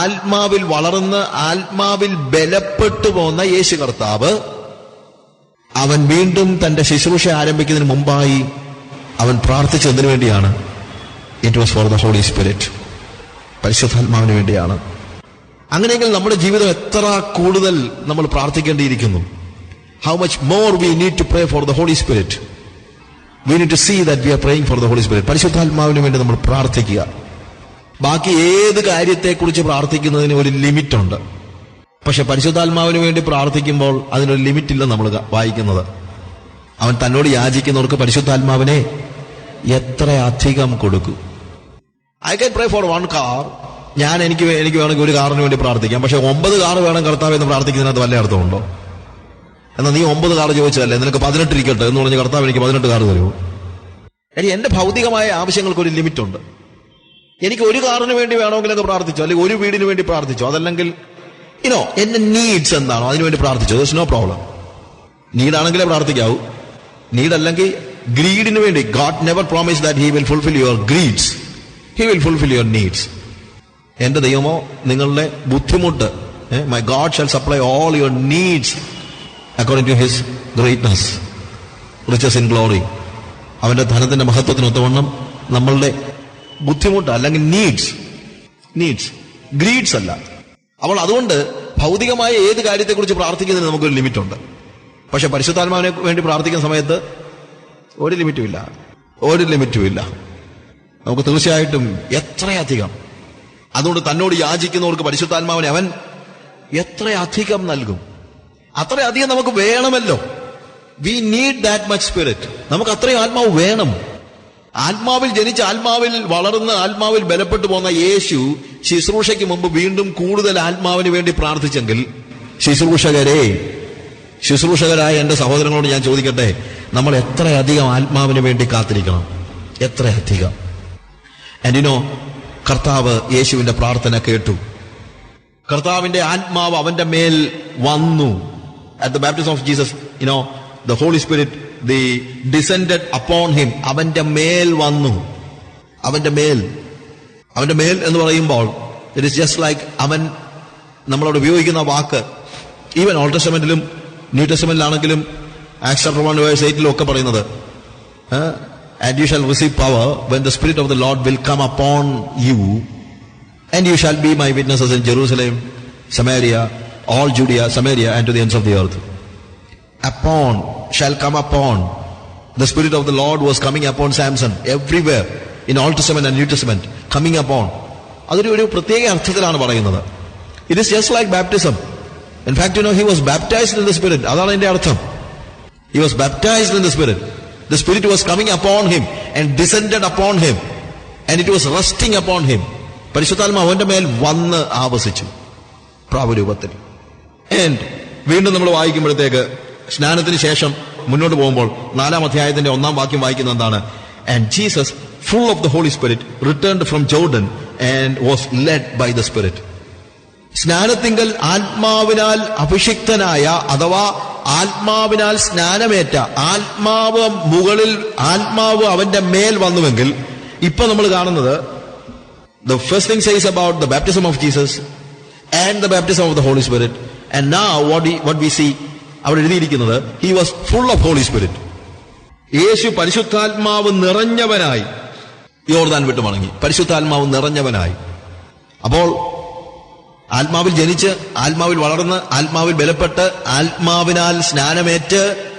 ആത്മാവിൽ വളർന്ന് ആത്മാവിൽ ബലപ്പെട്ടു പോന്ന യേശു കർത്താവ് അവൻ വീണ്ടും തന്റെ ശുശ്രൂഷ ആരംഭിക്കുന്നതിന് മുമ്പായി അവൻ പ്രാർത്ഥിച്ചതിനു വേണ്ടിയാണ്. It was for the holy spirit പരിശുദ്ധാത്മാവിന് വേണ്ടിയാണ്. അങ്ങനെയെങ്കിൽ നമ്മുടെ ജീവിതം എത്ര കൂടുതൽ നമ്മൾ പ്രാർത്ഥിക്കേണ്ടിയിരിക്കുന്നു? How much more we need to pray for the holy spirit we need to see that we are praying for the holy spirit പരിശുദ്ധാത്മാവിന് വേണ്ടി നമ്മൾ പ്രാർത്ഥിക്കുക. ബാക്കി ഏത് കാര്യത്തെക്കുറിച്ച് പ്രാർത്ഥിക്കുന്നതിന് ഒരു ലിമിറ്റ് ഉണ്ട് പക്ഷെ പരിശുദ്ധാത്മാവിന് വേണ്ടി പ്രാർത്ഥിക്കുമ്പോൾ അതിനൊരു ലിമിറ്റ് ഇല്ല നമ്മൾ വായിക്കുന്നത്. അവൻ തന്നോട് യാചിക്കുന്നവർക്ക് പരിശുദ്ധാത്മാവിനെ എത്ര അധികം കൊടുക്കും. I can pray for one car ഞാൻ എനിക്ക് എനിക്ക് വേണമെങ്കിൽ ഒരു കാറിന് വേണ്ടി പ്രാർത്ഥിക്കാം. പക്ഷെ ഒമ്പത് കാർ വേണം കർത്താവ് എന്ന് പ്രാർത്ഥിക്കുന്നതിനകത്ത് വല്ല അർത്ഥമുണ്ടോ? എന്നാൽ നീ ഒമ്പത് കാർ ചോദിച്ചതല്ലേ? നിനക്ക് പതിനെട്ട് ഇരിക്കട്ടെ എന്ന് പറഞ്ഞ് കർത്താവ് എനിക്ക് പതിനെട്ട് കാർ തരുമോ? എടി എന്റെ ഭൗതികമായ ആവശ്യങ്ങൾക്ക് ഒരു ലിമിറ്റ് ഉണ്ട് എനിക്ക് ഒരു കാറിന് വേണ്ടി വേണമെങ്കിൽ വേണമെങ്കിലൊക്കെ പ്രാർത്ഥിച്ചോ? അല്ലെങ്കിൽ ഒരു വീടിന് വേണ്ടി പ്രാർത്ഥിച്ചോ? അതല്ലെങ്കിൽ ഇനോ എന്റെ നീഡ്സ് എന്താണോ അതിനു വേണ്ടി പ്രാർത്ഥിച്ചോ? ദസ് നോ പ്രോബ്ലം നീഡാണെങ്കിലേ പ്രാർത്ഥിക്കാവൂ. നീഡ് അല്ലെങ്കിൽ ഗ്രീഡിന് വേണ്ടി God never promise that he will fulfil your greeds he will fulfil your needs എന്റെ ദൈവമോ നിങ്ങളുടെ ബുദ്ധിമുട്ട് my God shall supply all your needs according to his greatness riches in glory അവന്റെ ധനത്തിന്റെ മഹത്വത്തിനൊത്തവണ്ണം നമ്മളുടെ ബുദ്ധിമുട്ട് അല്ലെങ്കിൽ നീഡ്സ് നീഡ്സ് ഗ്രീഡ്സ് അല്ല. അപ്പോൾ അതുകൊണ്ട് ഭൗതികമായ ഏത് കാര്യത്തെക്കുറിച്ച് പ്രാർത്ഥിക്കുന്നതിന് നമുക്കൊരു ലിമിറ്റുണ്ട്. പക്ഷെ പരിശുദ്ധാത്മാവിനെ വേണ്ടി പ്രാർത്ഥിക്കുന്ന സമയത്ത് ഒരു ലിമിറ്റും ഇല്ല. ഒരു ലിമിറ്റും ഇല്ല. നമുക്ക് തീർച്ചയായിട്ടും എത്രയധികം. അതുകൊണ്ട് തന്നോട് യാചിക്കുന്നവർക്ക് പരിശുദ്ധാത്മാവിനെ അവൻ എത്രയധികം നൽകും. അത്രയധികം നമുക്ക് വേണമല്ലോ. We need that much spirit നമുക്ക് അത്രയും ആത്മാവ് വേണം. ആത്മാവിൽ ജനിച്ച് ആത്മാവിൽ വളർന്ന് ആത്മാവിൽ ബലപ്പെട്ടു പോന്ന യേശു ശുശ്രൂഷയ്ക്ക് മുമ്പ് വീണ്ടും കൂടുതൽ ആത്മാവിന് വേണ്ടി പ്രാർത്ഥിച്ചെങ്കിൽ ശുശ്രൂഷകരെ ശുശ്രൂഷകരായ എന്റെ സഹോദരങ്ങളോട് ഞാൻ ചോദിക്കട്ടെ നമ്മൾ എത്രയധികം ആത്മാവിന് വേണ്ടി കാത്തിരിക്കണം? എത്രയധികം എന്തിനോ കർത്താവ് യേശുവിന്റെ പ്രാർത്ഥന കേട്ടു. കർത്താവിന്റെ ആത്മാവ് അവന്റെ മേൽ വന്നു. At the baptism of Jesus you know the holy spirit the descended upon him അവന്റെ മേൽ വന്നു. അവന്റെ മേൽ. അവന്റെ മേൽ എന്ന് പറയുമ്പോൾ ഇറ്റ് ഇസ് ജസ്റ്റ് ലൈക്ക് അവൻ നമ്മളോട് ഉപയോഗിക്കുന്ന വാക്ക്. ഈവൻ ഓൾഡ് ന്യൂ ടെസ്റ്റമെന്റിലാണെങ്കിലും ആക്സ് വൺ വേഴ്സ് എയ്റ്റിലും ഒക്കെ പറയുന്നത് and you shall receive power when the spirit of the Lord will come upon you and you shall be my witnesses in Jerusalem Samaria all Judea Samaria and to the ends of the earth. Upon, shall come upon. The Spirit of the Lord was coming upon Samson everywhere, in Old Testament and New Testament, coming upon. അതൊരു ഒരു പ്രത്യേക അർത്ഥത്തിലാണ് പറയുന്നത്. It is just like baptism in fact you know he was baptised in the spirit അതാണ് അതിന്റെ അർത്ഥം. He was baptised in the spirit the spirit was coming upon him and descended upon him and it was resting upon him പരിശുദ്ധാത്മ അവന്റെ മേൽ വന്ന് ആവസിച്ചു പ്രാവരൂപത്തിൽ വീണ്ടും നമ്മൾ വായിക്കുമ്പോഴത്തേക്ക് സ്നാനത്തിന് ശേഷം മുന്നോട്ട് പോകുമ്പോൾ നാലാം അധ്യായത്തിന്റെ ഒന്നാം വാക്യം വായിക്കുന്നത് എന്താണ്? And Jesus full of the holy spirit returned from Jordan and was led by the spirit സ്നാനത്തിങ്കൽ ആത്മാവിനാൽ അഭിഷിക്തനായ അഥവാ ആത്മാവിനാൽ സ്നാനമേറ്റ ആത്മാവ് മുകളിൽ ആത്മാവ് അവന്റെ മേൽ വന്നുവെങ്കിൽ ഇപ്പൊ നമ്മൾ കാണുന്നത് the first thing says about the baptism of Jesus and the baptism of the holy spirit and now what we see, അവിടെ എഴുതിയിരിക്കുന്നത് he was full of holy spirit യേശു പരിശുദ്ധാത്മാവ് നിറഞ്ഞവനായി. യോർദാൻ വിട്ടു മടങ്ങി. പരിശുദ്ധാത്മാവ് നിറഞ്ഞവനായി. അപ്പോൾ ആത്മാവിൽ ജനിച്ച് ആത്മാവിൽ വളർന്ന് ആത്മാവിൽ ബലപ്പെട്ട് ആത്മാവിനാൽ സ്നാനമേറ്റ്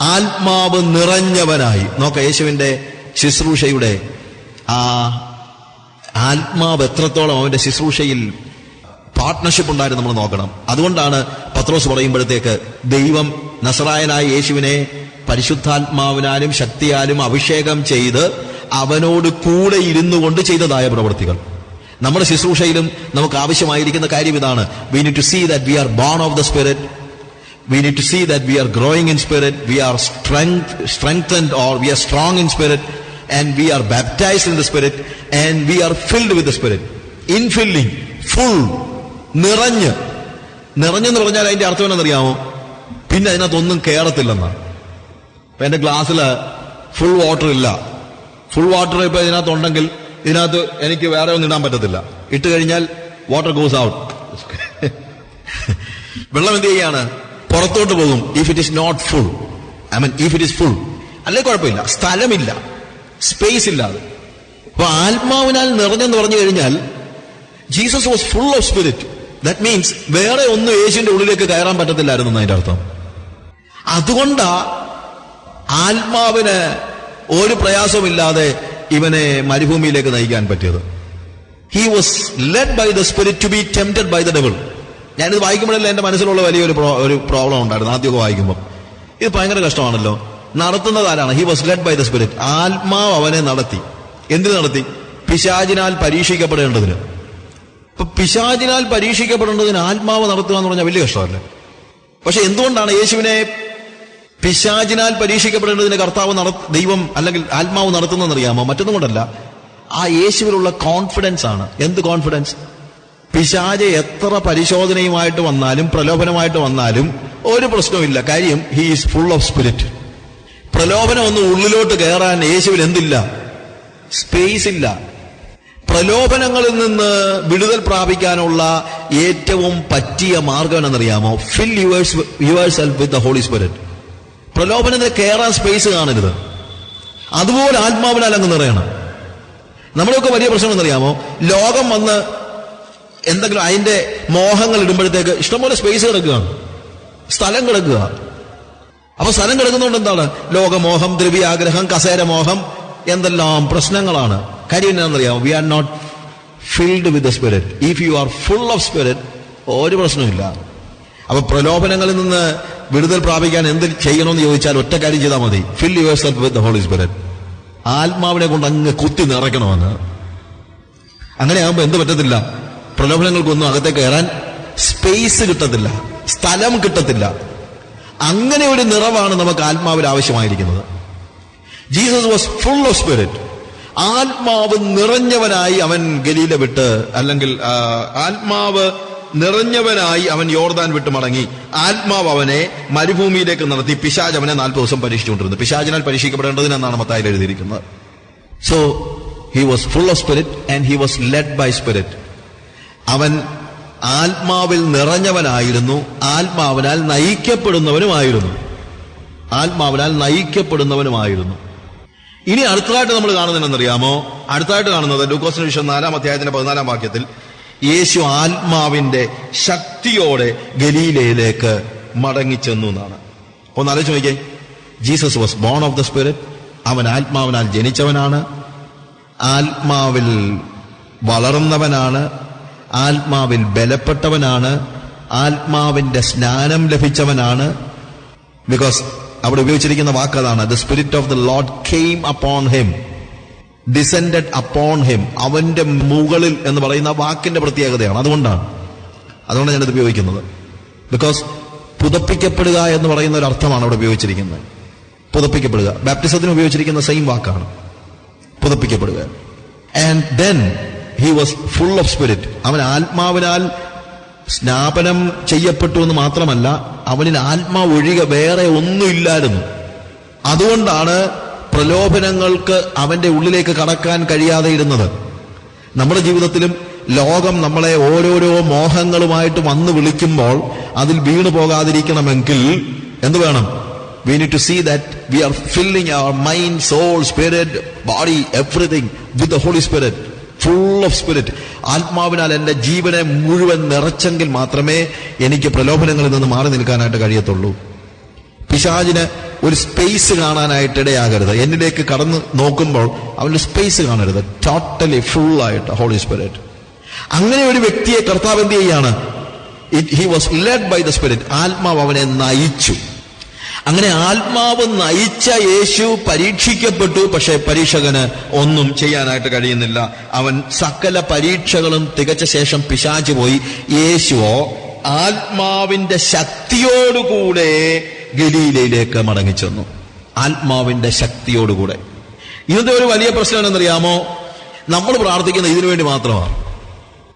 ആത്മാവ് നിറഞ്ഞവനായി. നോക്ക യേശുവിന്റെ ശുശ്രൂഷയുടെ ആ ആത്മാവ് എത്രത്തോളം അവന്റെ ശുശ്രൂഷയിൽ പാർട്ട്ണർഷിപ്പ് ഉണ്ടായിരുന്നു നമ്മൾ നോക്കണം. അതുകൊണ്ടാണ് പത്രോസ് പറയുമ്പോഴത്തേക്ക് ദൈവം നസറായനായ യേശുവിനെ പരിശുദ്ധാത്മാവിനാലും ശക്തിയാലും അഭിഷേകം ചെയ്ത് അവനോട് കൂടെ ഇരുന്നു കൊണ്ട് ചെയ്തതായ പ്രവൃത്തികൾ. നമ്മുടെ ശുശ്രൂഷയിലും നമുക്ക് ആവശ്യമായിരിക്കുന്ന കാര്യം ഇതാണ്. We need to see that we are born of the spirit we we to see that we are growing in spirit we are strength strength, or we are strong in spirit and we are are in the spirit and we are filled with the spirit in Infilling, full, നിറഞ്ഞ്. നിറഞ്ഞെന്ന് പറഞ്ഞാൽ അതിന്റെ അർത്ഥം എന്നറിയാമോ പിന്നെ അതിനകത്തൊന്നും കയറത്തില്ലെന്നാണ് ഇപ്പൊ എന്റെ ഗ്ലാസ്സിൽ ഫുൾ വാട്ടർ ഇല്ല. ഫുൾ വാട്ടർ ഇപ്പൊ ഇതിനകത്ത് ഉണ്ടെങ്കിൽ ഇതിനകത്ത് എനിക്ക് വേറെ ഒന്നും ഇടാൻ പറ്റത്തില്ല. ഇട്ട് കഴിഞ്ഞാൽ വാട്ടർ ഗോസ് ഔട്ട് വെള്ളം എന്ത് ചെയ്യാണ്? പുറത്തോട്ട് പോകും. If it is not full I mean if it is full അല്ലെ കുഴപ്പമില്ല. സ്ഥലമില്ല. സ്പേസ് ഇല്ലാതെ അപ്പൊ ആത്മാവിനാൽ നിറഞ്ഞെന്ന് പറഞ്ഞു കഴിഞ്ഞാൽ Jesus was full of spirit that means വേറെ ഒന്നും യേശുവിന്റെ ഉള്ളിലേക്ക് കയറാൻ പറ്റത്തില്ലായിരുന്നു എന്നതിന്റെ അർത്ഥം. അതുകൊണ്ടാ ആത്മാവിന് ഒരു പ്രയാസമില്ലാതെ ഇവനെ മരുഭൂമിയിലേക്ക് നയിക്കാൻ പറ്റിയത്. He was led by the spirit to be tempted by the devil ഞാനിത് വായിക്കുമ്പോഴല്ലേ എന്റെ മനസ്സിലുള്ള വലിയൊരു ഒരു പ്രോബ്ലം ഉണ്ടായിരുന്നു. ആദ്യമൊക്കെ വായിക്കുമ്പോൾ ഇത് ഭയങ്കര കഷ്ടമാണല്ലോ. നടത്തുന്നത് ആരാണ്? He was led by the spirit ആത്മാവ് അവനെ നടത്തി. എന്തിനു നടത്തി? പിശാചിനാൽ പരീക്ഷിക്കപ്പെടേണ്ടതിന്. ഇപ്പൊ പിശാചിനാൽ പരീക്ഷിക്കപ്പെടേണ്ടതിന് ആത്മാവ് നടത്തുക എന്ന് പറഞ്ഞാൽ വലിയ കഷ്ടമല്ലേ? പക്ഷെ എന്തുകൊണ്ടാണ് യേശുവിനെ പിശാചിനാൽ പരീക്ഷിക്കപ്പെടേണ്ടതിന് കർത്താവ് ദൈവം അല്ലെങ്കിൽ ആത്മാവ് നടത്തുന്നതെന്നറിയാമോ? മറ്റൊന്നും കൊണ്ടല്ല ആ യേശുവിലുള്ള കോൺഫിഡൻസ് ആണ്. എന്ത് കോൺഫിഡൻസ് പിശാജ് എത്ര പരിശോധനയുമായിട്ട് വന്നാലും പ്രലോഭനമായിട്ട് വന്നാലും ഒരു പ്രശ്നവുമില്ല. കാര്യം he is full of spirit പ്രലോഭനം ഒന്ന് ഉള്ളിലോട്ട് കയറാൻ യേശുവിൽ എന്തില്ല? സ്പേസ് ഇല്ല. പ്രലോഭനങ്ങളിൽ നിന്ന് വിടുതൽ പ്രാപിക്കാനുള്ള ഏറ്റവും പറ്റിയ മാർഗം എന്നറിയാമോ fill yours yourself with the holy spirit പ്രലോഭനത്തിന് കയറാൻ സ്പേസ് കാണരുത്. അതുപോലെ ആത്മാവിനാൽ അങ്ങ് നിറയണം. നമ്മളൊക്കെ വലിയ പ്രശ്നം എന്നറിയാമോ ലോകം വന്ന് എന്തെങ്കിലും അതിന്റെ മോഹങ്ങൾ ഇടുമ്പോഴത്തേക്ക് ഇഷ്ടംപോലെ സ്പേസ് കിടക്കുകയാണ്. സ്ഥലം കിടക്കുക. അപ്പൊ സ്ഥലം കിടക്കുന്നതുകൊണ്ട് എന്താണ്? ലോകമോഹം ദ്രവ്യാഗ്രഹം കസേരമോഹം എന്തെല്ലാം പ്രശ്നങ്ങളാണ്. കാര്യം എന്താണെന്നറിയാമോ we are not filled with the spirit if you are full of spirit ഒരു പ്രശ്നമില്ല അപ്പൊ പ്രലോഭനങ്ങളിൽ നിന്ന് വിടുതൽ പ്രാപിക്കാൻ എന്ത് ചെയ്യണമെന്ന് ചോദിച്ചാൽ ഒറ്റ കാര്യം ചെയ്താൽ മതി. Fill yourself with holy spirit ആത്മാവിനെ കൊണ്ട് അങ്ങ് കുത്തി നിറയ്ക്കണമെന്ന്. അങ്ങനെ ആകുമ്പോൾ എന്ത് പറ്റത്തില്ല? പ്രലോഭനങ്ങൾക്കൊന്നും അകത്തെ കയറാൻ സ്പേസ് കിട്ടത്തില്ല. സ്ഥലം കിട്ടത്തില്ല. അങ്ങനെ ഒരു നിറവാണ് നമുക്ക് ആത്മാവിൽ ആവശ്യമായിരിക്കുന്നത്. Jesus was full of spirit ആത്മാവ് നിറഞ്ഞവനായി അവൻ ഗലീല വിട്ട് അല്ലെങ്കിൽ ആത്മാവ് നിറഞ്ഞവനായി അവൻ യോർദാൻ വിട്ട് മടങ്ങി. ആത്മാവ് അവനെ മരുഭൂമിയിലേക്ക് നടത്തി പിശാജ് അവനെ നാൽപ്പത് ദിവസം പരീക്ഷിച്ചുകൊണ്ടിരുന്നു. പിശാജിനാൽ പരീക്ഷിക്കപ്പെടേണ്ടതിനെന്നാണ് മത്തായിൽ എഴുതിയിരിക്കുന്നത്. So he was full of spirit and he was led by spirit അവൻ ആത്മാവിൽ നിറഞ്ഞവനായിരുന്നു ആത്മാവിനാൽ നയിക്കപ്പെടുന്നവനുമായിരുന്നു. ആത്മാവിനാൽ നയിക്കപ്പെടുന്നവനുമായിരുന്നു. ഇനി അടുത്തതായിട്ട് നമ്മൾ കാണുന്നതെന്നറിയാമോ അടുത്തതായിട്ട് കാണുന്നത് ലൂക്കോസിന് വിഷയം നാലാം അധ്യായത്തിന്റെ പതിനാലാം വാക്യത്തിൽ യേശു ആത്മാവിന്റെ ശക്തിയോടെ ഗലീലയിലേക്ക് മടങ്ങിച്ചെന്നു എന്നാണ്. ഒന്ന് ആലോചിച്ച് നോക്കിയേ. Jesus was born of the spirit. അവൻ ആത്മാവിനാൽ ജനിച്ചവനാണ്. ആത്മാവിൽ വളർന്നവനാണ്. ആത്മാവിൽ ബലപ്പെട്ടവനാണ്. ആത്മാവിന്റെ സ്നാനം ലഭിച്ചവനാണ്. ബിക്കോസ് അവിടെ ഉപയോഗിച്ചിരിക്കുന്ന വാക്ക് അതാണ് the spirit of the Lord came upon him descended upon him അവന്റെ മുകളിൽ എന്ന് പറയുന്ന വാക്കിന്റെ പ്രത്യേകതയാണ്. അതുകൊണ്ടാണ്. അതുകൊണ്ടാണ് ഞാനത് ഉപയോഗിക്കുന്നത്. ബിക്കോസ് പുതപ്പിക്കപ്പെടുക എന്ന് പറയുന്ന ഒരു അർത്ഥമാണ് അവിടെ ഉപയോഗിച്ചിരിക്കുന്നത്. പുതപ്പിക്കപ്പെടുക. ബാപ്റ്റിസത്തിന് ഉപയോഗിച്ചിരിക്കുന്ന സെയിം വാക്കാണ്. പുതപ്പിക്കപ്പെടുക. And then he was full of spirit അവൻ ആത്മാവിനാൽ സ്നാപനം ചെയ്യപ്പെട്ടു എന്ന് മാത്രമല്ല അവനിൽ ആത്മാ ഒഴികെ വേറെ ഒന്നുമില്ലായിരുന്നു. അതുകൊണ്ടാണ് പ്രലോഭനങ്ങൾക്ക് അവന്റെ ഉള്ളിലേക്ക് കടക്കാൻ കഴിയാതെ ഇരുന്നത്. നമ്മുടെ ജീവിതത്തിലും ലോകം നമ്മളെ ഓരോരോ മോഹങ്ങളുമായിട്ട് വന്ന് വിളിക്കുമ്പോൾ അതിൽ വീണു പോകാതിരിക്കണമെങ്കിൽ എന്ത് വേണം? We need to see that we are filling our mind soul spirit body everything with the holy spirit of spirit ആത്മാവിനാൽ എന്റെ ജീവനെ മുഴുവൻ നിറച്ചെങ്കിൽ മാത്രമേ എനിക്ക് പ്രലോഭനങ്ങളിൽ നിന്ന് മാറി നിൽക്കാനായിട്ട് കഴിയത്തുള്ളൂ. പിശാചിന് ഒരു സ്പേസ് കാണാനായിട്ട് ഇടയാകരുത്. എന്നിലേക്ക് കടന്ന് നോക്കുമ്പോൾ അവന്റെ സ്പേസ് കാണരുത്. ടോട്ടലി ഫുൾ ആയിട്ട് ഹോളി സ്പിരിറ്റ് അങ്ങനെ ഒരു വ്യക്തിയെ കർത്താവ് എന്ത് ചെയ്യാണ്? It he was led by the spirit ആത്മാവ് അവനെ നയിച്ചു. അങ്ങനെ ആത്മാവ് നയിച്ച യേശു പരീക്ഷിക്കപ്പെട്ടു പക്ഷെ പരീക്ഷകന് ഒന്നും ചെയ്യാനായിട്ട് കഴിയുന്നില്ല. അവൻ സകല പരീക്ഷകളും തികച്ച ശേഷം പിശാചു പോയി. യേശുവോ ആത്മാവിന്റെ ശക്തിയോടുകൂടെ ഗലീലയിലേക്ക് മടങ്ങിച്ചെന്നു. ആത്മാവിന്റെ ശക്തിയോടുകൂടെ. ഇന്നത്തെ ഒരു വലിയ പ്രശ്നം എന്നറിയാമോ നമ്മൾ പ്രാർത്ഥിക്കുന്നത് ഇതിനു വേണ്ടി മാത്രമാണ്.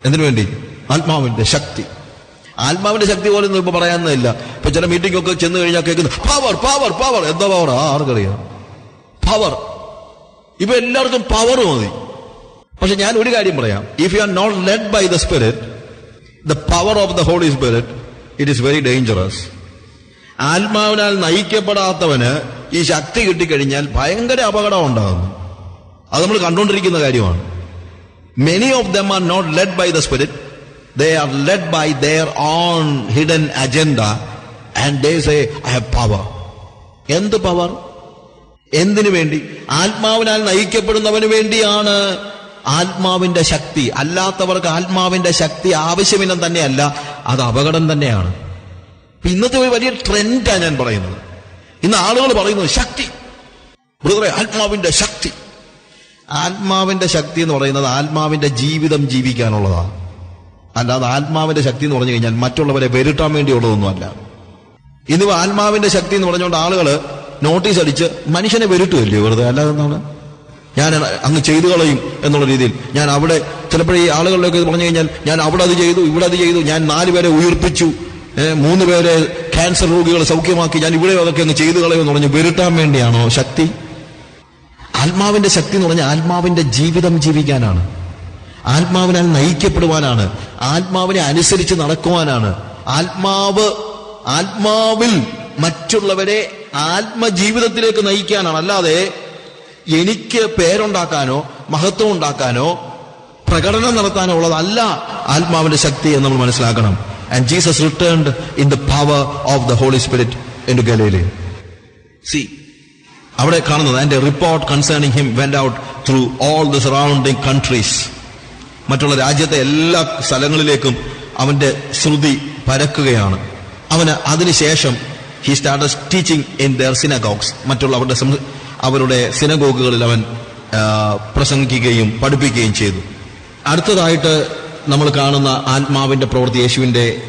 എന്തിനു വേണ്ടി ആത്മാവിന്റെ ശക്തി. ആത്മാവിന്റെ ശക്തി പോലും ഇപ്പൊ പറയാനൊന്നുമില്ല. ഇപ്പൊ ചില മീറ്റിംഗ് ഒക്കെ ചെന്ന് കഴിഞ്ഞാൽ കേൾക്കുന്നു പവർ പവർ പവർ എന്താ പവർ ആർക്കറിയാം. പവർ ഇപ്പൊ എല്ലാവർക്കും പവർ മതി. പക്ഷെ ഞാൻ ഒരു കാര്യം പറയാം. If you are not led by the spirit the power of the holy spirit it is very dangerous ആത്മാവിനാൽ നയിക്കപ്പെടാത്തവന് ഈ ശക്തി കിട്ടിക്കഴിഞ്ഞാൽ ഭയങ്കര അപകടം ഉണ്ടാകുന്നു. അത് നമ്മൾ കണ്ടുകൊണ്ടിരിക്കുന്ന കാര്യമാണ്. Many of them are not led by the spirit they are led by their own hidden agenda and they say, I have power. എന്ത് പവർ എന്തിനു വേണ്ടി? ആത്മാവിനാൽ നയിക്കപ്പെടുന്നവന് വേണ്ടിയാണ് ആത്മാവിന്റെ ശക്തി. അല്ലാത്തവർക്ക് ആത്മാവിന്റെ ശക്തി ആവശ്യമില്ലെന്ന് തന്നെയല്ല അത് അപകടം തന്നെയാണ്. ഇന്നത്തെ ഒരു വലിയ ട്രെൻഡാണ് ഞാൻ പറയുന്നത്. ഇന്ന് ആളുകൾ പറയുന്നത് ശക്തി. ബ്രദറെ ആത്മാവിന്റെ ശക്തി. ആത്മാവിന്റെ ശക്തി എന്ന് പറയുന്നത് ആത്മാവിന്റെ ജീവിതം ജീവിക്കാനുള്ളതാണ്. അല്ലാതെ ആത്മാവിന്റെ ശക്തി എന്ന് പറഞ്ഞു കഴിഞ്ഞാൽ മറ്റുള്ളവരെ വെരുട്ടാൻ വേണ്ടിയുള്ളതൊന്നുമല്ല. ഇന്ന് ആത്മാവിന്റെ ശക്തി എന്ന് പറഞ്ഞുകൊണ്ട് ആളുകൾ നോട്ടീസ് അടിച്ച് മനുഷ്യനെ വെരുട്ടുമല്ലേ വെറുതെ? അല്ലാതെ എന്താണ്? ഞാൻ അങ്ങ് ചെയ്തു കളയും എന്നുള്ള രീതിയിൽ. ഞാൻ അവിടെ ചിലപ്പോൾ ഈ ആളുകളിലൊക്കെ പറഞ്ഞു കഴിഞ്ഞാൽ ഞാൻ അവിടെ അത് ചെയ്തു ഇവിടെ അത് ചെയ്തു ഞാൻ നാല് പേരെ ഉയർപ്പിച്ചു മൂന്ന് പേരെ ക്യാൻസർ രോഗികളെ സൗഖ്യമാക്കി ഞാൻ ഇവിടെ അതൊക്കെ അങ്ങ് ചെയ്തു കളയുമെന്ന് പറഞ്ഞ് വെരുട്ടാൻ വേണ്ടിയാണോ ശക്തി? ആത്മാവിന്റെ ശക്തി എന്ന് പറഞ്ഞാൽ ആത്മാവിന്റെ ജീവിതം ജീവിക്കാനാണ്. ആത്മാവിനാൽ നയിക്കപ്പെടുവാനാണ്. ആത്മാവിനെ അനുസരിച്ച് നടക്കുവാനാണ്. ആത്മാവ് ആത്മാവിൽ മറ്റുള്ളവരെ ആത്മജീവിതത്തിലേക്ക് നയിക്കാനാണ്. അല്ലാതെ എനിക്ക് പേരുണ്ടാക്കാനോ മഹത്വം ഉണ്ടാക്കാനോ പ്രകടനം നടത്താനോ ഉള്ളതല്ല ആത്മാവിന്റെ ശക്തി എന്ന് നമ്മൾ മനസ്സിലാക്കണം. And Jesus returned in the power of the holy spirit in ഗലയിലെ സി അവിടെ കാണുന്നത് and report concerning him went out through all the surrounding countries മറ്റുള്ള രാജ്യത്തെ എല്ലാ സ്ഥലങ്ങളിലേക്കും അവന്റെ ശ്രുതി പരക്കുകയാണ്. അവന് അതിനുശേഷം he start teaching in their synagogues മറ്റുള്ള അവരുടെ അവരുടെ സിനഗോഗുകളിൽ അവൻ പ്രസംഗിക്കുകയും പഠിപ്പിക്കുകയും ചെയ്തു. അടുത്തതായിട്ട് നമ്മൾ കാണുന്ന ആത്മാവിന്റെ പ്രവൃത്തി യേശുവിന്റെ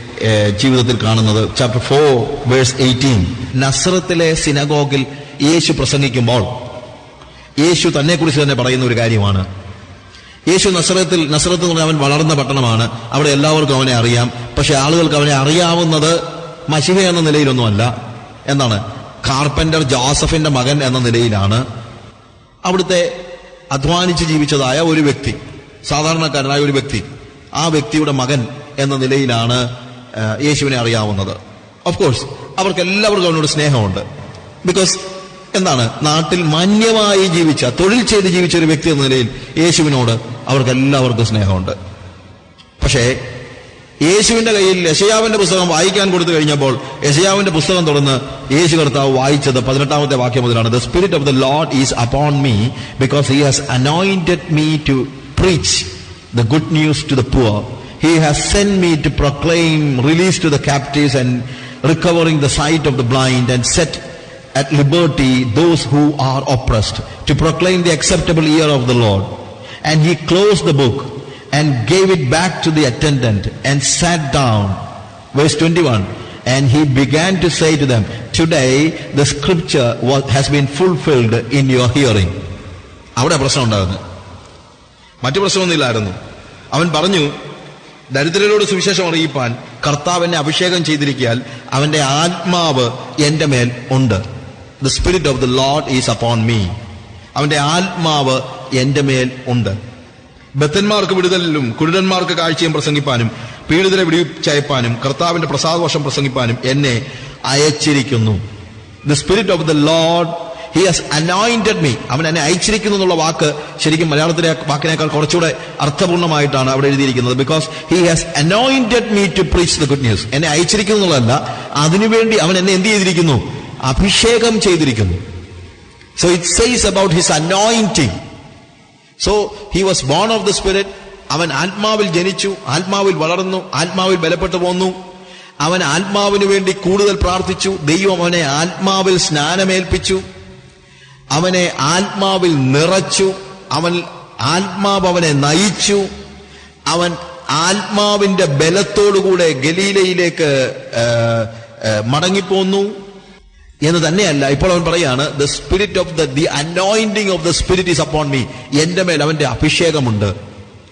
ജീവിതത്തിൽ കാണുന്നത് ചാപ്റ്റർ ഫോർ വേഴ്സ് എയ്റ്റീൻ നസ്രത്തിലെ സിനഗോഗിൽ യേശു പ്രസംഗിക്കുമ്പോൾ യേശു തന്നെക്കുറിച്ച് തന്നെ പറയുന്ന ഒരു കാര്യമാണ്. യേശു നസ്രത്തിൽ നസ്രത്ത് എന്ന് പറഞ്ഞാൽ അവൻ വളർന്ന പട്ടണമാണ്. അവിടെ എല്ലാവർക്കും അവനെ അറിയാം. പക്ഷെ ആളുകൾക്ക് അവനെ അറിയാവുന്നത് മഷിഹ എന്ന നിലയിലൊന്നുമല്ല എന്താണ് കാർപ്പന്റർ ജോസഫിന്റെ മകൻ എന്ന നിലയിലാണ് അവിടുത്തെ അധ്വാനിച്ച് ജീവിച്ചതായ ഒരു വ്യക്തി സാധാരണക്കാരനായ ഒരു വ്യക്തി. ആ വ്യക്തിയുടെ മകൻ എന്ന നിലയിലാണ് യേശുവിനെ അറിയാവുന്നത്. ഓഫ് കോഴ്സ് അവർക്ക് എല്ലാവർക്കും അവനോട് സ്നേഹമുണ്ട്. ബിക്കോസ് എന്താണ്? നാട്ടിൽ മാന്യമായി ജീവിച്ച തൊഴിൽ ചെയ്ത് ജീവിച്ച ഒരു വ്യക്തി എന്ന നിലയിൽ യേശുവിനോട് അവർക്ക് എല്ലാവർക്കും സ്നേഹമുണ്ട്. പക്ഷേ യേശുവിന്റെ കയ്യിൽ യശയാവിന്റെ പുസ്തകം വായിക്കാൻ കൊടുത്തു കഴിഞ്ഞപ്പോൾ യശയാവിന്റെ പുസ്തകം തുറന്ന് യേശു കർത്താവ് വായിച്ചത് പതിനെട്ടാമത്തെ വാക്യം മുതലാണ്. The spirit of the Lord is upon me because he has anointed me to preach the good news to the poor he has send me to proclaim release to the captives and recovering the sight of the blind and set at liberty those who are oppressed to proclaim the acceptable year of the Lord. And he closed the book and gave it back to the attendant and sat down. Verse 21. And he began to say to them, Today the scripture was, has been fulfilled in your hearing. അവിടെ പ്രശ്നം ഉണ്ടാകുന്നത് മറ്റു പ്രശ്നമൊന്നുമില്ലായിരുന്നു അവൻ പറഞ്ഞു ദരിദ്രരോട് സുവിശേഷം അറിയിപ്പാൻ കർത്താവ് എന്നെ അഭിഷേകം ചെയ്തിരിക്കാൻ അവന്റെ ആത്മാവ് എന്റെ മേൽ ഉണ്ട് the spirit of the Lord is upon me അവന്റെ ആത്മാവ് എന്റെ മേൽ ഉണ്ട്. ബത്തന്മാർക്ക് വിടുതലിലും കുരുടന്മാർക്ക് കാഴ്ചയും പ്രസംഗിപ്പാനും പീഡിതരെ വിടിച്ചയപ്പാനും കർത്താവിന്റെ പ്രസാദവർഷം പ്രസംഗിപ്പാനും എന്നെ അയച്ചിരിക്കുന്നു. The spirit of the Lord he has anointed me അവൻ എന്നെ അയച്ചിരിക്കുന്നു എന്നുള്ള വാക്ക് ശരിക്കും മലയാളത്തിലെ വാക്കിനേക്കാൾ കുറച്ചുകൂടെ അർത്ഥപൂർണമായിട്ടാണ് അവിടെ എഴുതിയിരിക്കുന്നത്. Because he has anointed me to preach the good news എന്നെ അയച്ചിരിക്കുന്നു എന്നുള്ളതല്ല അതിനുവേണ്ടി അവൻ എന്നെ എന്ത് ചെയ്തിരിക്കുന്നു? അഭിഷേകം ചെയ്തിരിക്കുന്നു. So it says about his anointing so he was born of the spirit അവൻ ആത്മാവിൽ ജനിച്ചു ആത്മാവിൽ വളർന്നു ആത്മാവിൽ ബലപ്പെട്ടു പോന്നു. അവൻ ആത്മാവിന് വേണ്ടി കൂടുതൽ പ്രാർത്ഥിച്ചു. ദൈവം അവനെ ആത്മാവിൽ സ്നാനമേൽപ്പിച്ചു. അവനെ ആത്മാവിൽ നിറച്ചു. അവൻ ആത്മാവ് അവനെ നയിച്ചു. അവൻ ആത്മാവിന്റെ ബലത്തോടുകൂടെ ഗലീലയിലേക്ക് മടങ്ങിപ്പോന്നു. എന്ന് തന്നെയല്ല ഇപ്പോൾ അവൻ പറയാണ് the spirit of the the anointing of the spirit is upon me എന്റെ മേൽ അവന്റെ അഭിഷേകമുണ്ട്.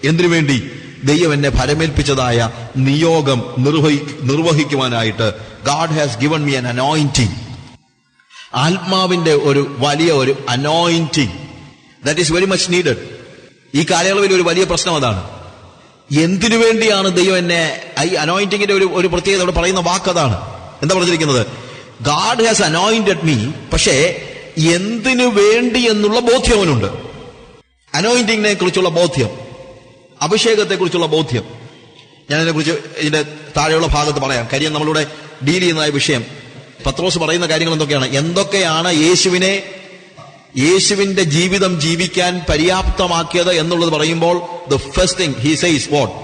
എന്തിനു വേണ്ടി? ദൈവം എന്നെ ഫലമേൽപ്പിച്ചതായ നിയോഗം നിർവഹി നിർവഹിക്കുവാനായിട്ട് God has given me an anointing ആത്മാവിന്റെ ഒരു വലിയ ഒരു anointing that is very much needed ഈ കാലയളവിൽ ഒരു വലിയ പ്രശ്നം അതാണ്. എന്തിനു വേണ്ടിയാണ് ദൈവം എന്നെ ഈ അനോയിന്റിങ്ങിന്റെ ഒരു ഒരു പ്രത്യേകത ഇവിടെ പറയുന്ന വാക്കതാണ് എന്താ പറഞ്ഞിരിക്കുന്നത്? ഗാഡ് ഹാസ് അനോയിന്റഡ് മീ പക്ഷേ എന്തിനു വേണ്ടി എന്നുള്ള ബോധ്യം അവനുണ്ട്. അനോയിന്റിങ്ങിനെ കുറിച്ചുള്ള ബോധ്യം അഭിഷേകത്തെ കുറിച്ചുള്ള ബോധ്യം. ഞാൻ ഇതിനെക്കുറിച്ച് ഇതിന്റെ താഴെയുള്ള ഭാഗത്ത് പറയാം. കാര്യം നമ്മളിവിടെ ഡീൽ ചെയ്യുന്നതായ വിഷയം. പത്രോസ് പറയുന്ന കാര്യങ്ങൾ എന്തൊക്കെയാണ്? എന്തൊക്കെയാണ് യേശുവിനെ യേശുവിന്റെ ജീവിതം ജീവിക്കാൻ പര്യാപ്തമാക്കിയത് എന്നുള്ളത് പറയുമ്പോൾ the first thing he says what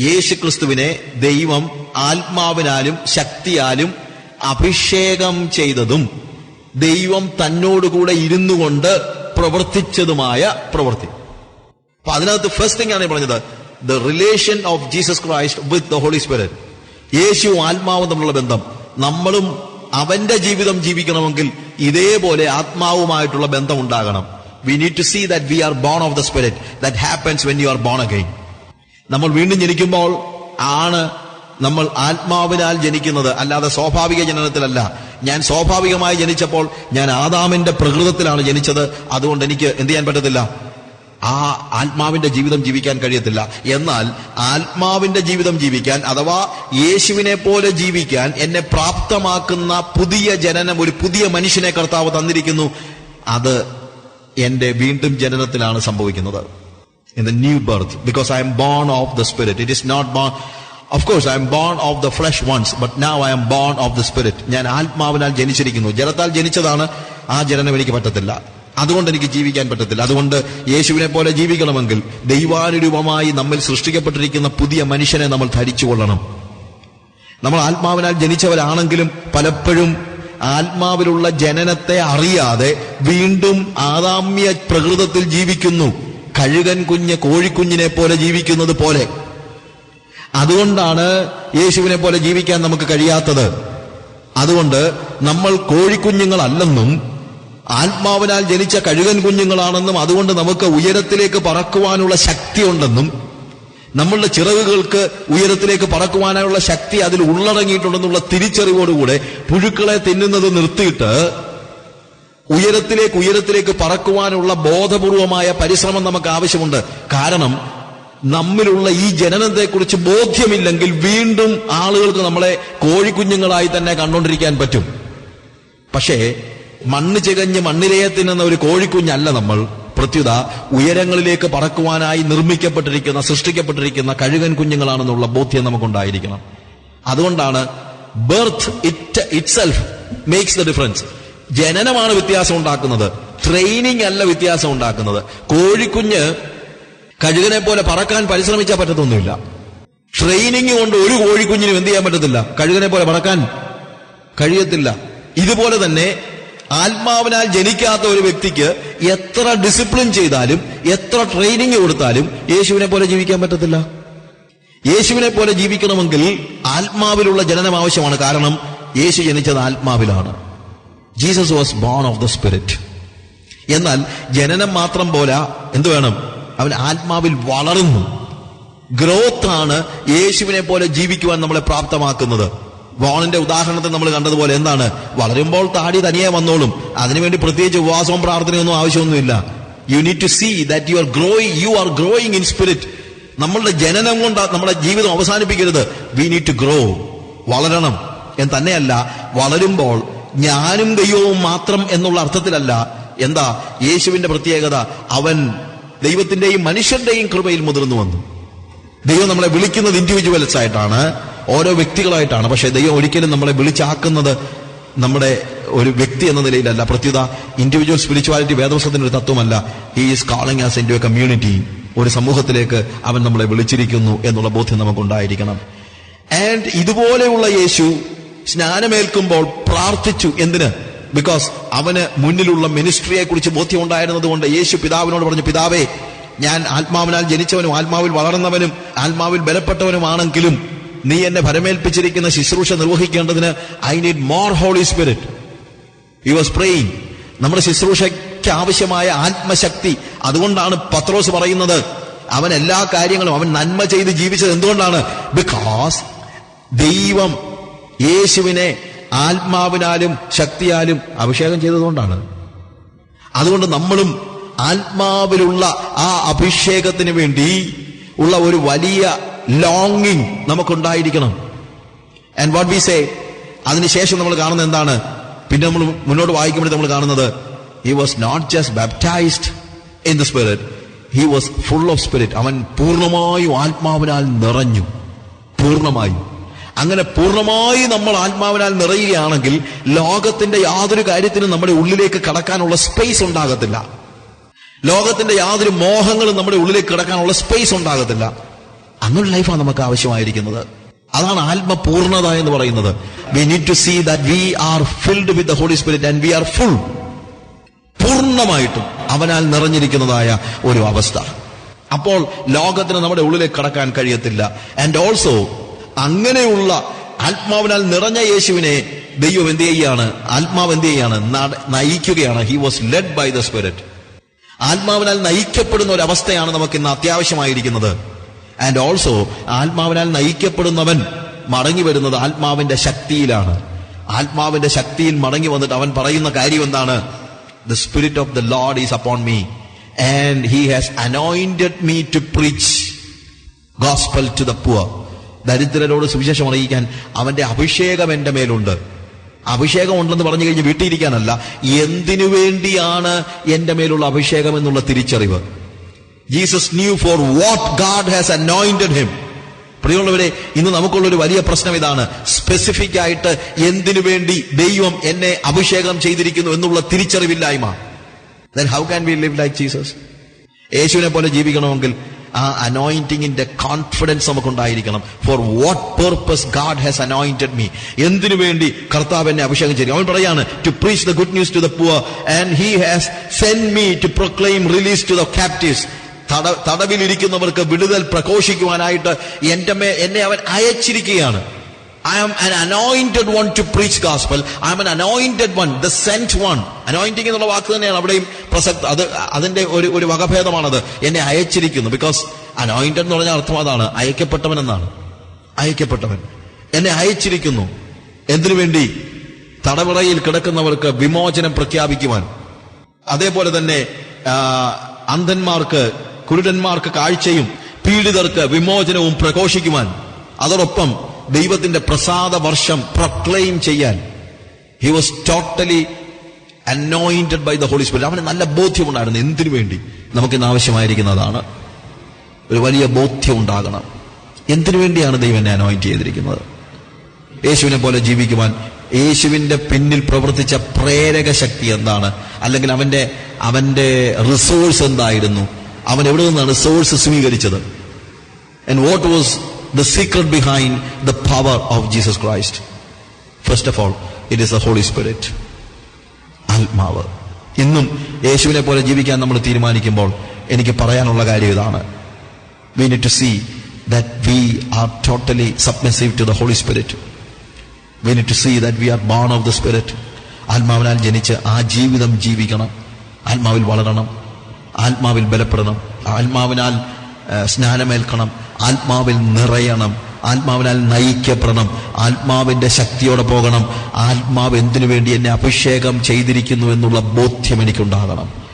യേശു ക്രിസ്തുവിനെ ദൈവം ആത്മാവിനാലും ശക്തിയാലും അഭിഷേകം ചെയ്തതും ദൈവം തന്നോടുകൂടെ ഇരുന്നു കൊണ്ട് പ്രവർത്തിച്ചതുമായ പ്രവൃത്തി. അപ്പൊ അതിനകത്ത് ഫസ്റ്റ് തിങ് ആണ് പറഞ്ഞത്. The relation of Jesus Christ with the holy spirit യേശു ആത്മാവും തമ്മിലുള്ള ബന്ധം. നമ്മളും അവന്റെ ജീവിതം ജീവിക്കണമെങ്കിൽ ഇതേപോലെ ആത്മാവുമായിട്ടുള്ള ബന്ധം ഉണ്ടാകണം. We need to see that we are born of the spirit that happens when you are born again നമ്മൾ വീണ്ടും ജനിക്കുമ്പോൾ ആണ് നമ്മൾ ആത്മാവിനാൽ ജനിക്കുന്നത് അല്ലാതെ സ്വാഭാവിക ജനനത്തിലല്ല. ഞാൻ സ്വാഭാവികമായി ജനിച്ചപ്പോൾ ഞാൻ ആദാമിന്റെ പ്രകൃതത്തിലാണ് ജനിച്ചത്. അതുകൊണ്ട് എനിക്ക് എന്ത് ചെയ്യാൻ പറ്റത്തില്ല? ആ ആത്മാവിന്റെ ജീവിതം ജീവിക്കാൻ കഴിയത്തില്ല. എന്നാൽ ആത്മാവിന്റെ ജീവിതം ജീവിക്കാൻ അഥവാ യേശുവിനെ പോലെ ജീവിക്കാൻ എന്നെ പ്രാപ്തമാക്കുന്ന പുതിയ ജനനം ഒരു പുതിയ മനുഷ്യനെ കർത്താവ് തന്നിരിക്കുന്നു. അത് എന്റെ വീണ്ടും ജനനത്തിലാണ് സംഭവിക്കുന്നത്. In the new birth because I'm born of the spirit it is not born. Of course I'm born of the flesh once but now I'm born of the spirit ഞാൻ ആത്മാവിനാൽ ജനിച്ചിരിക്കുന്നു. ജലത്താൽ ജനിച്ചതാണ് ആ ജനനം എനിക്ക് പറ്റത്തില്ല. അതുകൊണ്ട് എനിക്ക് ജീവിക്കാൻ പറ്റത്തില്ല. അതുകൊണ്ട് യേശുവിനെ പോലെ ജീവിക്കണമെങ്കിൽ ദൈവാനുരൂപമായി നമ്മിൽ സൃഷ്ടിക്കപ്പെട്ടിരിക്കുന്ന പുതിയ മനുഷ്യനെ നമ്മൾ ധരിച്ചുകൊള്ളണം. നമ്മൾ ആത്മാവിനാൽ ജനിച്ചവരാണെങ്കിലും പലപ്പോഴും ആത്മാവിലുള്ള ജനനത്തെ അറിയാതെ വീണ്ടും ആദാമ്യ പ്രകൃതത്തിൽ ജീവിക്കുന്നു. കഴുകൻ കുഞ്ഞ് കോഴിക്കുഞ്ഞിനെ പോലെ ജീവിക്കുന്നത് പോലെ. അതുകൊണ്ടാണ് യേശുവിനെ പോലെ ജീവിക്കാൻ നമുക്ക് കഴിയാത്തത്. അതുകൊണ്ട് നമ്മൾ കോഴിക്കുഞ്ഞുങ്ങളല്ലെന്നും ആത്മാവിനാൽ ജനിച്ച കഴുകൻ കുഞ്ഞുങ്ങളാണെന്നും അതുകൊണ്ട് നമുക്ക് ഉയരത്തിലേക്ക് പറക്കുവാനുള്ള ശക്തിയുണ്ടെന്നും നമ്മളുടെ ചിറകുകൾക്ക് ഉയരത്തിലേക്ക് പറക്കുവാനുള്ള ശക്തി അതിൽ ഉള്ളടങ്ങിയിട്ടുണ്ടെന്നുള്ള തിരിച്ചറിവോടുകൂടെ പുഴുക്കളെ തിന്നുന്നത് നിർത്തിയിട്ട് ഉയരത്തിലേക്ക് ഉയരത്തിലേക്ക് പറക്കുവാനുള്ള ബോധപൂർവമായ പരിശ്രമം നമുക്ക് ആവശ്യമുണ്ട്. കാരണം നമ്മിലുള്ള ഈ ജനനത്തെക്കുറിച്ച് ബോധ്യമില്ലെങ്കിൽ വീണ്ടും ആളുകൾക്ക് നമ്മളെ കോഴിക്കുഞ്ഞുങ്ങളായി തന്നെ കണ്ടുകൊണ്ടിരിക്കാൻ പറ്റും. പക്ഷേ മണ്ണ് ചികഞ്ഞ് മണ്ണിലയെ തിന്നുന്ന ഒരു കോഴിക്കുഞ്ഞല്ല നമ്മൾ. പ്രത്യുത ഉയരങ്ങളിലേക്ക് പറക്കുവാനായി നിർമ്മിക്കപ്പെട്ടിരിക്കുന്ന സൃഷ്ടിക്കപ്പെട്ടിരിക്കുന്ന കഴുകൻ കുഞ്ഞുങ്ങളാണെന്നുള്ള ബോധ്യം നമുക്കുണ്ടായിരിക്കണം. അതുകൊണ്ടാണ് birth it itself makes the difference ജനനമാണ് വ്യത്യാസം ഉണ്ടാക്കുന്നത്. ട്രെയിനിങ് അല്ല വ്യത്യാസം ഉണ്ടാക്കുന്നത്. കോഴിക്കുഞ്ഞ് കഴുകനെ പോലെ പറക്കാൻ പരിശ്രമിച്ചാൽ പറ്റത്തൊന്നുമില്ല. ട്രെയിനിങ് കൊണ്ട് ഒരു കോഴിക്കുഞ്ഞിനും എന്ത് ചെയ്യാൻ പറ്റത്തില്ല. കഴുകനെ പോലെ പറക്കാൻ കഴിയത്തില്ല. ഇതുപോലെ തന്നെ ആത്മാവിനാൽ ജനിക്കാത്ത ഒരു വ്യക്തിക്ക് എത്ര ഡിസിപ്ലിൻ ചെയ്താലും എത്ര ട്രെയിനിങ് കൊടുത്താലും യേശുവിനെ പോലെ ജീവിക്കാൻ പറ്റത്തില്ല. യേശുവിനെ പോലെ ജീവിക്കണമെങ്കിൽ ആത്മാവിലുള്ള ജനനം ആവശ്യമാണ്. കാരണം യേശു ജനിച്ചത് ആത്മാവിലാണ്. Jesus was born of the spirit എന്നാൽ ജനനം മാത്രം പോല എന്തു വേണം? അവൻ ആത്മാവിൽ വളർന്നു. ഗ്രോത്ത് ആണ് യേശുവിനെ പോലെ ജീവിക്കുവാൻ നമ്മളെ പ്രാപ്തമാക്കുന്നത്. വോണിന്റെ ഉദാഹരണത്തെ നമ്മൾ കണ്ടതുപോലെ എന്താണ്? വളരുമ്പോൾ താടി തനിയെ വന്നോളും. അതിനുവേണ്ടി പ്രത്യേകിച്ച് ഉപവാസവും പ്രാർത്ഥനയൊന്നും ആവശ്യമൊന്നുമില്ല. You need to see that you are growing you are growing in spirit നമ്മളുടെ ജനനം കൊണ്ട് നമ്മുടെ ജീവിതം അവസാനിപ്പിക്കരുത്. വി നീഡ് ടു ഗ്രോ വളരണം. എന്ന് തന്നെയല്ല വളരുമ്പോൾ ഞാനും ദൈവവും മാത്രം എന്നുള്ള അർത്ഥത്തിലല്ല. എന്താ? യേശുവിന്റെ പ്രത്യേകത. അവൻ ദൈവത്തിന്റെയും മനുഷ്യന്റെയും കൃപയിൽ മുതിർന്നു വന്നു. ദൈവം നമ്മളെ വിളിക്കുന്നത് ഇൻഡിവിജ്വൽസ് ആയിട്ടാണ് ഓരോ വ്യക്തികളായിട്ടാണ്. പക്ഷെ ദൈവം ഒരിക്കലും നമ്മളെ വിളിച്ചാക്കുന്നത് നമ്മുടെ ഒരു വ്യക്തി എന്ന നിലയിലല്ല. പ്രത്യുത ഇൻഡിവിജ്വൽ സ്പിരിച്വാലിറ്റി വേദവസത്തിന്റെ ഒരു തത്വമല്ല. ഹി ഈസ് കാളിംഗ് ആസ് എന്റെ എ കമ്മ്യൂണിറ്റി ഒരു സമൂഹത്തിലേക്ക് അവൻ നമ്മളെ വിളിച്ചിരിക്കുന്നു എന്നുള്ള ബോധ്യം നമുക്കുണ്ടായിരിക്കണം. ആൻഡ് ഇതുപോലെയുള്ള യേശു സ്നാനമേൽക്കുമ്പോൾ പ്രാർത്ഥിച്ചു. എന്തിന്? ബിക്കോസ് അവന് മുന്നിലുള്ള മിനിസ്ട്രിയെ കുറിച്ച് ബോധ്യം ഉണ്ടായിരുന്നത് കൊണ്ട് യേശു പിതാവിനോട് പറഞ്ഞു പിതാവേ ഞാൻ ആത്മാവിനാൽ ജനിച്ചവനും ആത്മാവിൽ വളർന്നവനും ആത്മാവിൽ ബലപ്പെട്ടവനുമാണെങ്കിലും നീ എന്നെ ഭരമേൽപ്പിച്ചിരിക്കുന്ന ശുശ്രൂഷ നിർവഹിക്കേണ്ടതിന് I need more holy spirit you was praying നമ്മുടെ ശുശ്രൂഷയ്ക്ക് ആവശ്യമായ ആത്മശക്തി അതുകൊണ്ടാണ് പത്രോസ് പറയുന്നത് അവൻ എല്ലാ കാര്യങ്ങളും അവൻ നന്മ ചെയ്ത് ജീവിച്ചത് എന്തുകൊണ്ടാണ്? ബിക്കോസ് ദൈവം യേശുവിനെ ആത്മാവിനാലും ശക്തിയാലും അഭിഷേകം ചെയ്തതുകൊണ്ടാണ്. അതുകൊണ്ട് നമ്മളും ആത്മാവിലുള്ള ആ അഭിഷേകത്തിന് വേണ്ടി ഉള്ള ഒരു വലിയ ലോങ്ങിങ് നമുക്കുണ്ടായിരിക്കണം. ആൻഡ് വാട്ട് വി സേ അതിനുശേഷം നമ്മൾ കാണുന്നത് എന്താണ്? പിന്നെ നമ്മൾ മുന്നോട്ട് വായിക്കുമ്പോൾ നമ്മൾ കാണുന്നത് he was not just baptized in the spirit he was full of spirit അവൻ പൂർണമായും ആത്മാവിനാൽ നിറഞ്ഞു പൂർണമായും. അങ്ങനെ പൂർണമായി നമ്മൾ ആത്മാവിനാൽ നിറയുകയാണെങ്കിൽ ലോകത്തിന്റെ യാതൊരു കാര്യത്തിനും നമ്മുടെ ഉള്ളിലേക്ക് കടക്കാനുള്ള സ്പേസ് ഉണ്ടാകത്തില്ല. ലോകത്തിന്റെ യാതൊരു മോഹങ്ങളും നമ്മുടെ ഉള്ളിലേക്ക് കിടക്കാനുള്ള സ്പേസ് ഉണ്ടാകത്തില്ല. അങ്ങനെ ലൈഫാണ് നമുക്ക് ആവശ്യമായിരിക്കുന്നത്. അതാണ് ആത്മപൂർണത എന്ന് പറയുന്നത്. We need to see that we are filled with the holy spirit and we are full പൂർണമായിട്ടും അവനാൽ നിറഞ്ഞിരിക്കുന്നതായ ഒരു അവസ്ഥ. അപ്പോൾ ലോകത്തിന് നമ്മുടെ ഉള്ളിലേക്ക് കടക്കാൻ കഴിയത്തില്ല. ആൻഡ് ഓൾസോ അങ്ങനെയുള്ള ആത്മാവിനാൽ നിറഞ്ഞ യേശുവിനെ ദൈവം എന്ത് ചെയ്യുകയാണ് ആത്മാവ് എന്ത് ചെയ്യാണ്? നയിക്കുകയാണ്. He was led by the spirit ആത്മാവിനാൽ നയിക്കപ്പെടുന്ന ഒരു അവസ്ഥയാണ് നമുക്ക് ഇന്ന് അത്യാവശ്യമായിരിക്കുന്നത്. ആൻഡ് ഓൾസോ ആത്മാവിനാൽ നയിക്കപ്പെടുന്നവൻ മടങ്ങി വരുന്നത് ആത്മാവിന്റെ ശക്തിയിലാണ്. ആത്മാവിന്റെ ശക്തിയിൽ മടങ്ങി വന്നിട്ട് അവൻ പറയുന്ന കാര്യം എന്താണ്? The spirit of the Lord is upon me and he has anointed me to preach gospel to the poor ദരിദ്രരോട് സുവിശേഷം അറിയിക്കാൻ അവന്റെ അഭിഷേകം എന്റെ മേലുണ്ട്. അഭിഷേകം ഉണ്ടെന്ന് പറഞ്ഞു കഴിഞ്ഞ് വീട്ടിയിരിക്കാനല്ല എന്തിനു വേണ്ടിയാണ് എന്റെ മേലുള്ള അഭിഷേകം എന്നുള്ള തിരിച്ചറിവ്? Jesus knew for what God has anointed him പ്രിയമുള്ളവരെ ഇന്ന് നമുക്കുള്ള ഒരു വലിയ പ്രശ്നം ഇതാണ്. സ്പെസിഫിക് ആയിട്ട് എന്തിനു വേണ്ടി ദൈവം എന്നെ അഭിഷേകം ചെയ്തിരിക്കുന്നു എന്നുള്ള തിരിച്ചറിവില്ലായ്മ. Then how can we live like Jesus യേശുവിനെ പോലെ ജീവിക്കണമെങ്കിൽ ആ അനോയിന്റിങ്ങിന്റെ confidence നമുക്കുണ്ടായിരിക്കണം. For what purpose God has anointed me എന്തിനു വേണ്ടി കർത്താവ് എന്നെ അഭിഷേകം ചെയ്യും അവൻ പറയാണ് to preach the good news to the poor and he has send me to proclaim release to the captives തട തടവിലിരിക്കുന്നവർക്ക് വിടുതൽ പ്രഘോഷിക്കുവാനായിട്ട് എന്റെ മേ എന്നെ അവൻ അയച്ചിരിക്കുകയാണ്. I am an anointed one to preach gospel. I am an anointed one, the sent one. Anointing എന്നുള്ള വാക്ക് തന്നെയാണ് അവിടെയും പ്രസക്ത അത് അതിന്റെ ഒരു ഒരു വകഭേദമാണത്. എന്നെ അയച്ചിരിക്കുന്നു. ബിക്കോസ് അനോയിന്റഡ് എന്ന് പറഞ്ഞ അർത്ഥം അതാണ്. അയക്കപ്പെട്ടവൻ എന്നാണ്. അയക്കപ്പെട്ടവൻ. എന്നെ അയച്ചിരിക്കുന്നു. എന്തിനു വേണ്ടി? തടവറയിൽ കിടക്കുന്നവർക്ക് വിമോചനം പ്രഖ്യാപിക്കുവാൻ. അതേപോലെ തന്നെ അന്ധന്മാർക്ക് കുരുടന്മാർക്ക് കാഴ്ചയും പീഡിതർക്ക് വിമോചനവും പ്രഘോഷിക്കുവാൻ. അതോടൊപ്പം ദൈവത്തിന്റെ പ്രസാദ വർഷം പ്രൊക്ലെയിം ചെയ്യാൻ. He was totally anointed by the holy spirit അവന് നല്ല ബോധ്യമുണ്ടായിരുന്നു. എന്തിനു വേണ്ടി? നമുക്കിന്ന് ആവശ്യമായിരിക്കുന്നതാണ്. ഒരു വലിയ ബോധ്യം ഉണ്ടാകണം എന്തിനു വേണ്ടിയാണ് ദൈവം എന്നെ അനോയിന്റ് ചെയ്തിരിക്കുന്നത്? യേശുവിനെ പോലെ ജീവിക്കുവാൻ യേശുവിന്റെ പിന്നിൽ പ്രവർത്തിച്ച പ്രേരക ശക്തി എന്താണ്? അല്ലെങ്കിൽ അവന്റെ അവന്റെ റിസോഴ്സ് എന്തായിരുന്നു? അവൻ എവിടെ നിന്നാണ് സോഴ്സ് സ്വീകരിച്ചത്? And what was the secret behind the power of Jesus Christ first of all it is the holy spirit ആത്മാവ്. ഇന്നും യേശുവിനെ പോലെ ജീവിക്കാൻ നമ്മൾ തീരുമാനിക്കുമ്പോൾ എനിക്ക് പറയാനുള്ള കാര്യം ഇതാണ്. We need to see that we are totally submissive to the holy spirit we need to see that we are born of the spirit ആത്മാവിനാൽ ജനിച്ച് ആ ജീവിതം ജീവിക്കണം. ആത്മാവിൽ വളരണം. ആത്മാവിൽ ബലപ്പെടണം. ആത്മാവിനാൽ ആ, സ്നാനമേൽക്കണം. ആത്മാവിൽ നിറയണം. ആത്മാവിനാൽ നയിക്കപ്പെടണം. ആത്മാവിന്റെ ശക്തിയോടെ പോകണം. ആത്മാവ് എന്തിനു വേണ്ടി എന്നെ അഭിഷേകം ചെയ്തിരിക്കുന്നു എന്നുള്ള ബോധ്യം എനിക്കുണ്ടാകണം.